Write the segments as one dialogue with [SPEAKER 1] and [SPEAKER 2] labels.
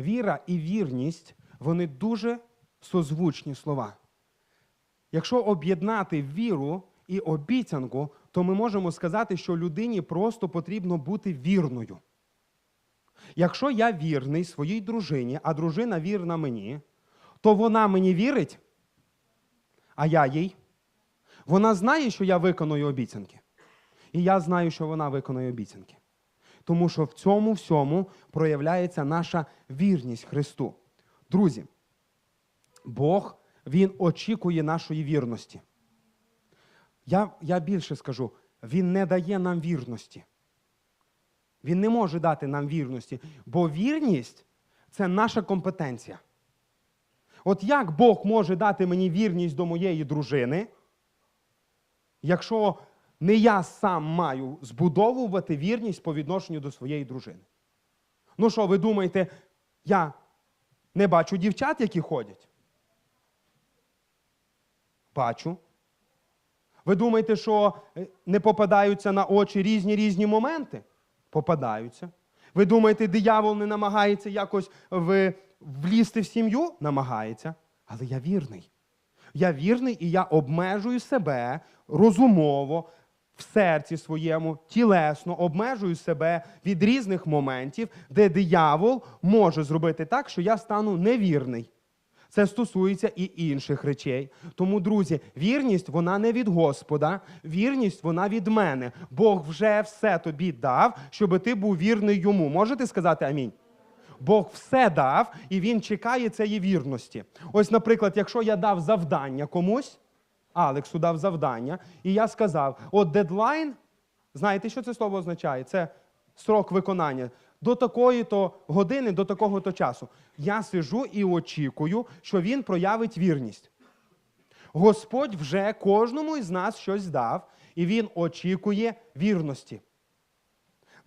[SPEAKER 1] Віра і вірність вони дуже созвучні слова. Якщо об'єднати віру і обіцянку, то ми можемо сказати, що людині просто потрібно бути вірною. Якщо я вірний своїй дружині, а дружина вірна мені, то вона мені вірить, а я їй. Вона знає, що я виконую обіцянки. І я знаю, що вона виконує обіцянки. Тому що в цьому всьому проявляється наша вірність Христу. Друзі, Бог Він очікує нашої вірності. Я, я більше скажу, Він не дає нам вірності. Він не може дати нам вірності, бо вірність це наша компетенція. От як Бог може дати мені вірність до моєї дружини, якщо не я сам маю збудовувати вірність по відношенню до своєї дружини? Ну що, ви думаєте, я не бачу дівчат, які ходять? Бачу. Ви думаєте, що е, не попадаються на очі різні різні моменти? Попадаються. Ви думаєте, диявол не намагається якось влізти в сім'ю? Намагається. Але я вірний. Я вірний і я обмежую себе розумово, в серці своєму, тілесно, обмежую себе від різних моментів, де диявол може зробити так, що я стану невірний. Це стосується і інших речей. Тому, друзі, вірність вона не від Господа, вірність вона від мене. Бог вже все тобі дав, щоб ти був вірний йому. Можете сказати амінь? Бог все дав, і він чекає цієї вірності. Ось, наприклад, якщо я дав завдання комусь, Алексу дав завдання, і я сказав: от дедлайн, знаєте, що це слово означає? Це срок виконання. До такої-то години, до такого-то часу. Я сижу і очікую, що він проявить вірність. Господь вже кожному із нас щось дав, і Він очікує вірності.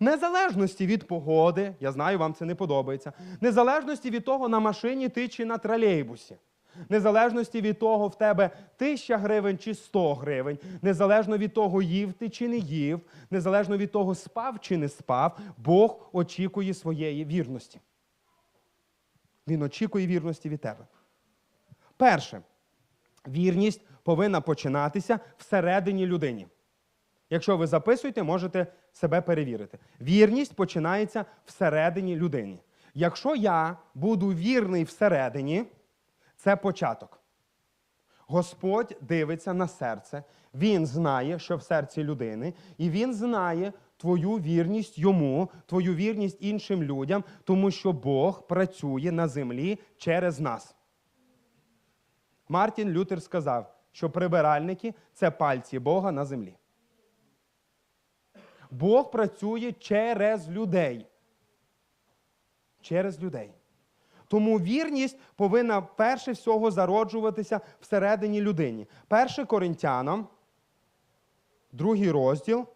[SPEAKER 1] Незалежності від погоди, я знаю, вам це не подобається. Незалежності від того, на машині ти чи на тролейбусі. Незалежності від того, в тебе тисяча гривень чи 100 гривень, незалежно від того, їв ти чи не їв, незалежно від того, спав чи не спав, Бог очікує своєї вірності. Він очікує вірності від тебе. Перше, вірність повинна починатися всередині людині. Якщо ви записуєте, можете себе перевірити. Вірність починається всередині людини. Якщо я буду вірний всередині, це початок. Господь дивиться на серце, Він знає, що в серці людини, і Він знає твою вірність йому, твою вірність іншим людям, тому що Бог працює на землі через нас. Мартін Лютер сказав, що прибиральники це пальці Бога на землі. Бог працює через людей. Через людей. Тому вірність повинна перше всього зароджуватися всередині людині. Перше Коринтянам, другий розділ,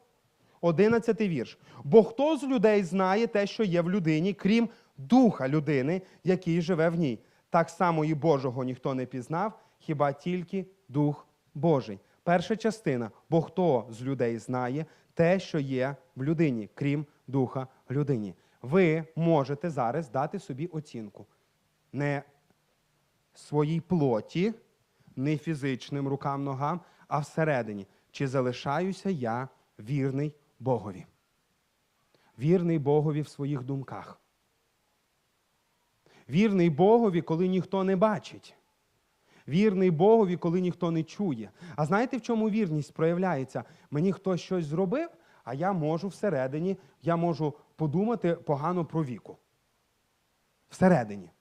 [SPEAKER 1] одинадцятий вірш. Бо хто з людей знає те, що є в людині, крім духа людини, який живе в ній? Так само і Божого ніхто не пізнав, хіба тільки Дух Божий. Перша частина, бо хто з людей знає те, що є в людині, крім духа людині. Ви можете зараз дати собі оцінку не своїй плоті, не фізичним рукам, ногам, а всередині. Чи залишаюся я вірний Богові? Вірний Богові в своїх думках. Вірний Богові, коли ніхто не бачить. Вірний Богові, коли ніхто не чує. А знаєте, в чому вірність проявляється? Мені хтось щось зробив, а я можу всередині, я можу подумати погано про віку. Всередині.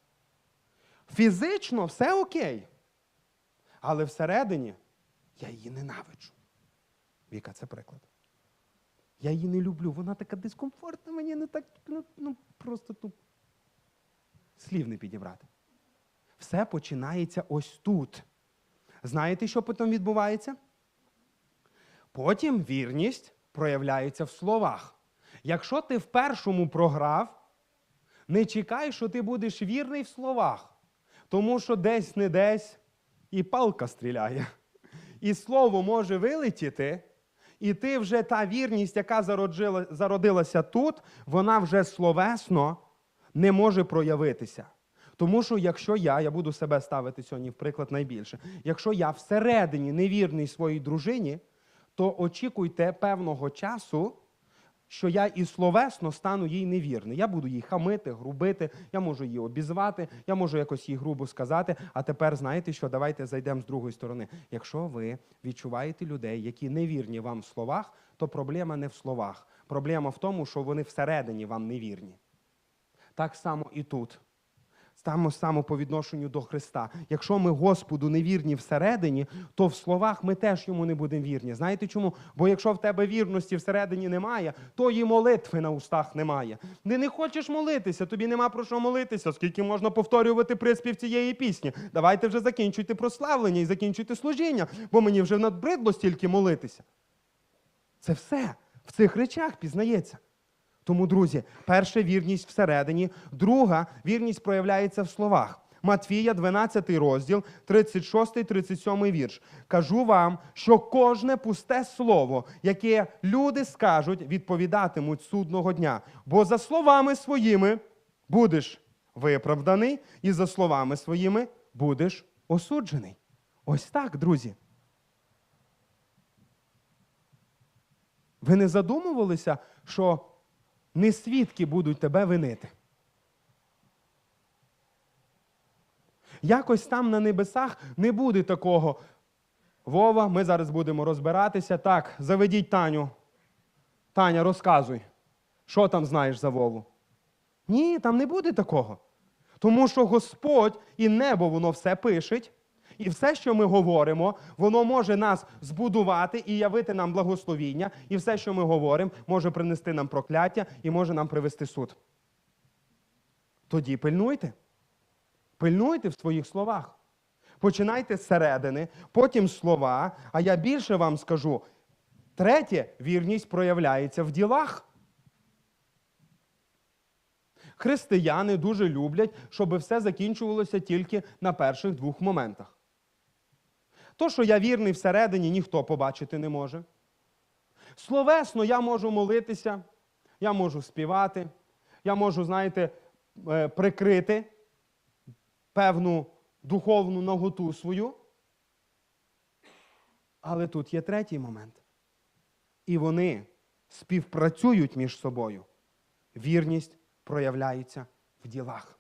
[SPEAKER 1] Фізично все окей. Але всередині я її ненавиджу. Віка, це приклад. Я її не люблю. Вона така дискомфортна, мені не так, ну, ну просто ну, слів не підібрати. Все починається ось тут. Знаєте, що потім відбувається? Потім вірність проявляється в словах. Якщо ти в першому програв, не чекай, що ти будеш вірний в словах. Тому що десь не десь і палка стріляє. І слово може вилетіти, і ти вже та вірність, яка зародила, зародилася тут, вона вже словесно не може проявитися. Тому що якщо я, я буду себе ставити сьогодні в приклад найбільше, якщо я всередині невірний своїй дружині, то очікуйте певного часу, що я і словесно стану їй невірний. Я буду їй хамити, грубити, я можу її обізвати, я можу якось їй грубо сказати. А тепер знаєте що? Давайте зайдемо з другої сторони. Якщо ви відчуваєте людей, які невірні вам в словах, то проблема не в словах. Проблема в тому, що вони всередині вам невірні. Так само і тут. Само само по відношенню до Христа. Якщо ми Господу не вірні всередині, то в словах ми теж йому не будемо вірні. Знаєте чому? Бо якщо в тебе вірності всередині немає, то і молитви на устах немає. Ти не хочеш молитися, тобі нема про що молитися, скільки можна повторювати приспів цієї пісні. Давайте вже закінчуйте прославлення і закінчуйте служіння, бо мені вже надбридло стільки молитися. Це все в цих речах пізнається. Тому, друзі, перша вірність всередині, друга вірність проявляється в словах. Матвія, 12 розділ, 36-37 вірш. Кажу вам, що кожне пусте слово, яке люди скажуть, відповідатимуть судного дня. Бо за словами своїми будеш виправданий, і за словами своїми будеш осуджений. Ось так, друзі. Ви не задумувалися, що не свідки будуть тебе винити. Якось там на небесах не буде такого. Вова, ми зараз будемо розбиратися. Так, заведіть Таню. Таня, розказуй, що там знаєш за Вову? Ні, там не буде такого. Тому що Господь і небо воно все пишеть, і все, що ми говоримо, воно може нас збудувати і явити нам благословіння, і все, що ми говоримо, може принести нам прокляття і може нам привести суд. Тоді пильнуйте. Пильнуйте в своїх словах. Починайте зсередини, потім слова. А я більше вам скажу: третє, вірність проявляється в ділах. Християни дуже люблять, щоб все закінчувалося тільки на перших двох моментах. То, що я вірний всередині, ніхто побачити не може. Словесно я можу молитися, я можу співати, я можу, знаєте, е, прикрити певну духовну наготу свою. Але тут є третій момент. І вони співпрацюють між собою. Вірність проявляється в ділах.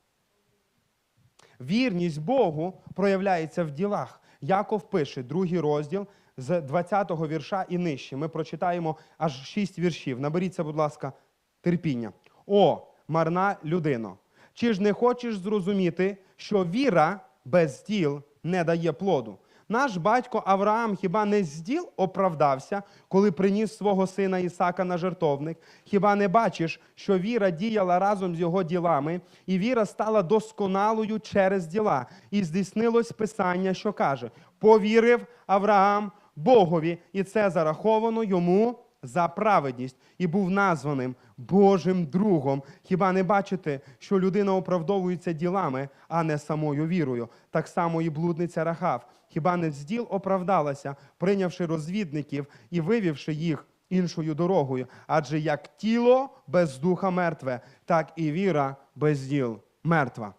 [SPEAKER 1] Вірність Богу проявляється в ділах. Яков пише, другий розділ з 20-го вірша і нижче. Ми прочитаємо аж шість віршів. Наберіться, будь ласка, терпіння. О, марна людино! Чи ж не хочеш зрозуміти, що віра без діл не дає плоду? Наш батько Авраам хіба не з діл оправдався, коли приніс свого сина Ісака на жертовник? Хіба не бачиш, що віра діяла разом з його ділами, і віра стала досконалою через діла? І здійснилось Писання, що каже: повірив Авраам Богові, і це зараховано йому за праведність і був названим Божим другом. Хіба не бачите, що людина оправдовується ділами, а не самою вірою? Так само і блудниця Рахав. Хіба не з діл оправдалася, прийнявши розвідників і вивівши їх іншою дорогою? Адже як тіло без духа мертве, так і віра без діл мертва.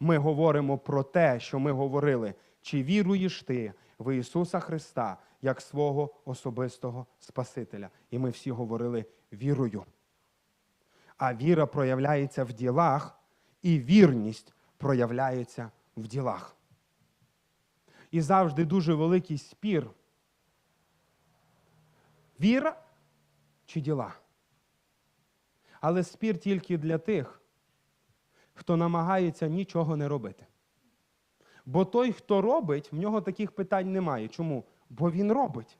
[SPEAKER 1] Ми говоримо про те, що ми говорили. Чи віруєш ти в Ісуса Христа як свого особистого Спасителя? І ми всі говорили вірою. А віра проявляється в ділах, і вірність проявляється в ділах. І завжди дуже великий спір. Віра чи діла? Але спір тільки для тих, хто намагається нічого не робити. Бо той, хто робить, в нього таких питань немає. Чому? Бо він робить.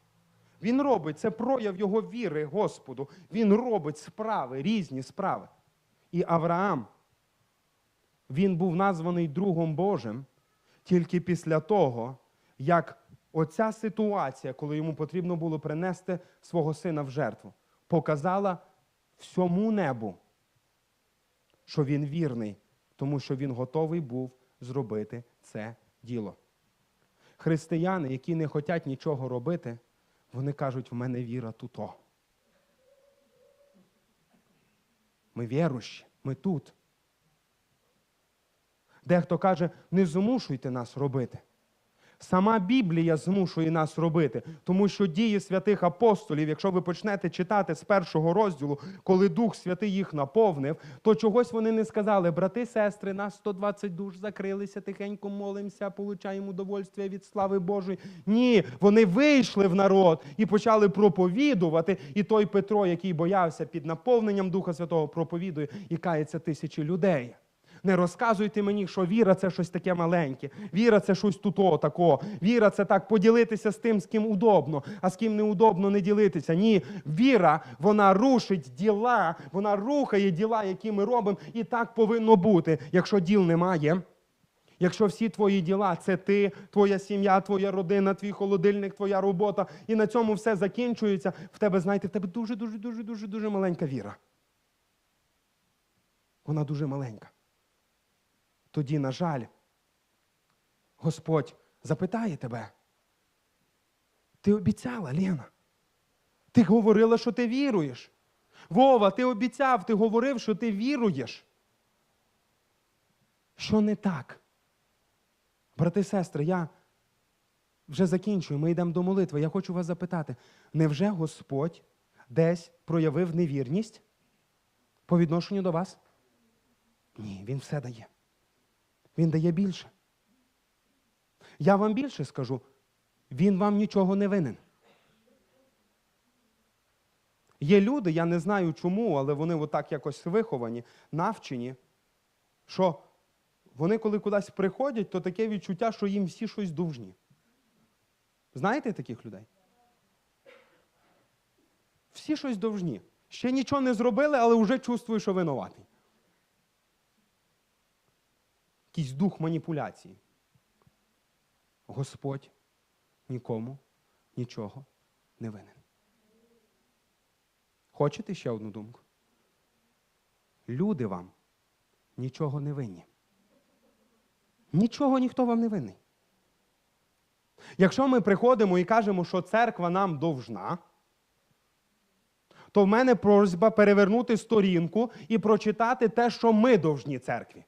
[SPEAKER 1] Він робить це прояв його віри Господу. Він робить справи, різні справи. І Авраам, він був названий другом Божим тільки після того, як оця ситуація, коли йому потрібно було принести свого сина в жертву, показала всьому небу, що він вірний, тому що він готовий був зробити це діло. Християни, які не хочуть нічого робити, вони кажуть, в мене віра туто. Ми вірущі, Ми тут. Дехто каже, не змушуйте нас робити. Сама Біблія змушує нас робити, тому що дії святих апостолів, якщо ви почнете читати з першого розділу, коли Дух Святий їх наповнив, то чогось вони не сказали, брати, сестри, нас 120 душ закрилися, тихенько молимося, получаємо удовольствие від слави Божої. Ні, вони вийшли в народ і почали проповідувати. І той Петро, який боявся під наповненням Духа Святого, проповідує і кається тисячі людей. Не розказуйте мені, що віра це щось таке маленьке. Віра це щось тут тако. Віра це так поділитися з тим, з ким удобно, а з ким неудобно не ділитися. Ні, віра, вона рушить діла, вона рухає діла, які ми робимо, і так повинно бути. Якщо діл немає, якщо всі твої діла це ти, твоя сім'я, твоя родина, твій холодильник, твоя робота, і на цьому все закінчується, в тебе, знаєте, в тебе дуже, дуже, дуже, дуже, дуже маленька віра. Вона дуже маленька тоді, на жаль, Господь запитає тебе. Ти обіцяла, Лена. Ти говорила, що ти віруєш. Вова, ти обіцяв, ти говорив, що ти віруєш. Що не так? Брати і сестри, я вже закінчую, ми йдемо до молитви. Я хочу вас запитати: невже Господь десь проявив невірність по відношенню до вас? Ні, Він все дає. Він дає більше. Я вам більше скажу, він вам нічого не винен. Є люди, я не знаю чому, але вони отак якось виховані, навчені, що вони, коли кудись приходять, то таке відчуття, що їм всі щось довжні. Знаєте таких людей? Всі щось довжні. Ще нічого не зробили, але вже чувствую, що винуватий. Якийсь дух маніпуляції. Господь нікому нічого не винен. Хочете ще одну думку? Люди вам нічого не винні. Нічого ніхто вам не винний. Якщо ми приходимо і кажемо, що церква нам довжна, то в мене просьба перевернути сторінку і прочитати те, що ми довжні церкві.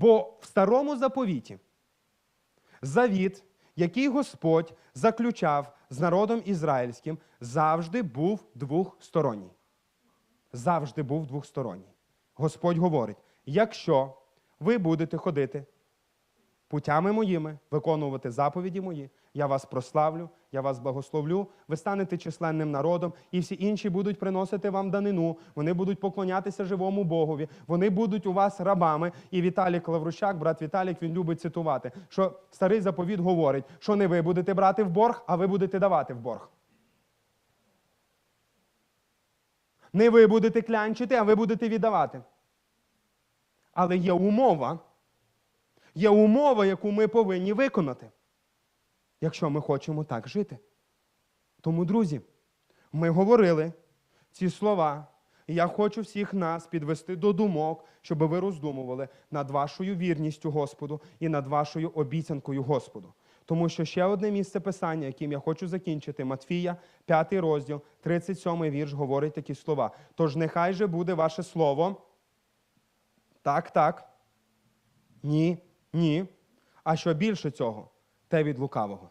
[SPEAKER 1] Бо в старому заповіті завіт, який Господь заключав з народом ізраїльським, завжди був двохсторонній. Завжди був двохсторонній. Господь говорить: якщо ви будете ходити путями моїми, виконувати заповіді мої, я вас прославлю, я вас благословлю, ви станете численним народом, і всі інші будуть приносити вам данину, вони будуть поклонятися живому Богові, вони будуть у вас рабами. І Віталік Лаврущак, брат Віталік, він любить цитувати, що старий заповіт говорить, що не ви будете брати в борг, а ви будете давати в борг. Не ви будете клянчити, а ви будете віддавати. Але є умова, є умова, яку ми повинні виконати, якщо ми хочемо так жити. Тому, друзі, ми говорили ці слова, і я хочу всіх нас підвести до думок, щоб ви роздумували над вашою вірністю Господу і над вашою обіцянкою Господу. Тому що ще одне місце писання, яким я хочу закінчити, Матфія, 5 розділ, 37 вірш, говорить такі слова. Тож нехай же буде ваше слово. Так, так. Ні, ні. А що більше цього, те від лукавого.